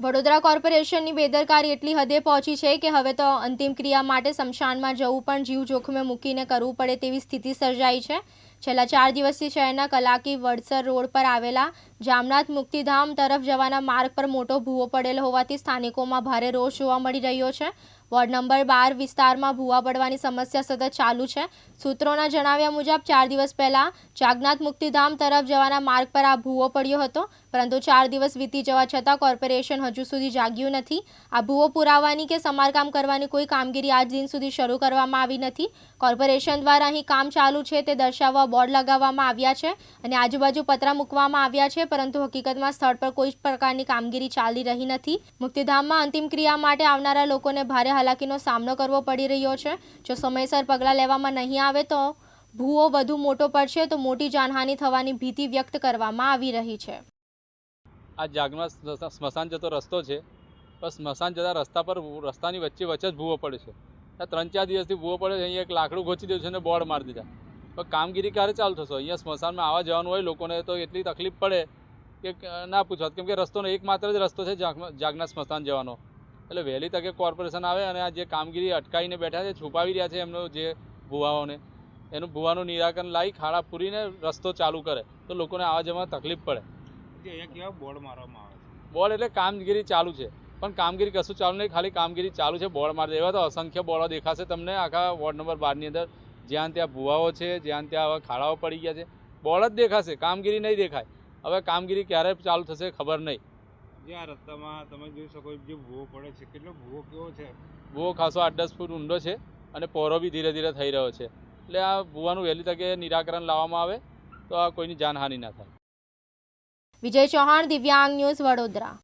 વડોદરા કોર્પોરેશનની બેદરકારી એટલી હદે પહોંચી છે કે હવે તો અંતિમ ક્રિયા માટે સ્મશાનમાં જવું પણ જીવ જોખમે મૂકીને કરવું પડે તેવી સ્થિતિ સર્જાઈ છે. છેલ્લા ચાર દિવસથી શહેરના કલાકી વડસર રોડ પર આવેલા જામનાથ મુક્તિધામ તરફ જવાના માર્ગ પર મોટો ભૂવો પડેલો હોવાથી સ્થાનિકોમાં ભારે રોષ જોવા મળી રહ્યો છે. વોર્ડ નંબર બાર વિસ્તારમાં ભૂવા પડવાની સમસ્યા સતત ચાલુ છે. સૂત્રોના જણાવ્યા મુજબ, ચાર દિવસ પહેલાં જાગનાથ મુક્તિધામ તરફ જવાના માર્ગ પર આ ભૂવો પડ્યો હતો, પરંતુ ચાર દિવસ વીતી જવા છતાં કોર્પોરેશન હજુ સુધી જાગ્યું નથી. આ ભૂવો પુરાવાની કે સમારકામ કરવાની કોઈ કામગીરી આજ દિન સુધી શરૂ કરવામાં આવી નથી. કોર્પોરેશન દ્વારા અહીં કામ ચાલુ છે તે દર્શાવવા બોર્ડ લગાવવામાં આવ્યા છે અને આજુબાજુ પતરા મૂકવામાં આવ્યા છે, પરંતુ હકીકતમાં સ્થળ પર કોઈ જ પ્રકારની કામગીરી ચાલી રહી નથી. મુક્તિધામમાં અંતિમ ક્રિયા માટે આવનારા લોકોને ભારે હાલાકીનો સામનો કરવો પડી રહ્યો છે. જો સમયસર પગલાં લેવામાં નહીં આવે તો ભૂવો વધુ મોટો પડશે તો મોટી જાનહાનિ થવાની ભીતિ વ્યક્ત કરવામાં આવી રહી છે. આ જાગમાં સ્મશાન જતો રસ્તો છે. બસ સ્મશાન જતા રસ્તા પર રસ્તાની વચ્ચે વચ્ચે જ ભૂવો પડે છે. ત્રણ ચાર દિવસથી ભૂવો પડે છે, અહીંયા એક લાકડું ગોચી દીધું છે અને બોર્ડ મારી દીધા. પણ કામગીરી ક્યારે ચાલુ થશે? અહીંયા સ્મશાનમાં આવવા જવાનું હોય, લોકોને તો એટલી તકલીફ પડે કે ના પૂછો. કેમ કે રસ્તોનો એકમાત્ર જ રસ્તો છે જાગના સ્મશાન જવાનો. એટલે વહેલી તકે કોર્પોરેશન આવે અને આ જે કામગીરી અટકાવીને બેઠા છે છુપાવી રહ્યા છે એમનો જે ભૂવાઓને એનું ભૂવાનું નિરાકરણ લાવી ખાડા પૂરીને રસ્તો ચાલુ કરે તો લોકોને આવવા જવામાં તકલીફ પડે. બોર્ડ મારવામાં આવે છે? બોર્ડ એટલે કામગીરી ચાલુ છે પણ કામગીરી કશું ચાલુ નહીં ખાલી કામગીરી ચાલુ છે બોર્ડ મારી દેવા તો અસંખ્ય બોર્ડો દેખાશે તમને આખા વોર્ડ નંબર બારની અંદર જ્યાં ત્યાં ભૂવાઓ છે જ્યાં ત્યાં આવા ખાડાઓ પડી ગયા છે બોર્ડ જ દેખાશે કામગીરી નહીં દેખાય. હવે કામગીરી ક્યારે ચાલુ થશે ખબર નહીં. જે આ રસ્તામાં તમે જોઈ શકો જે ભૂવો પડે છે કેટલો ભૂવો કેવો છે. ભૂવો ખાસો આઠ દસ ફૂટ ઊંડો છે અને પહોરો બી ધીરે ધીરે થઈ રહ્યો છે. એટલે આ ભૂવાનું વહેલી તકે નિરાકરણ લાવવામાં આવે તો આ કોઈની જાનહાનિ ના થાય. વિજય ચૌહાણ દિવ્યાંગ ન્યૂઝ વડોદરા.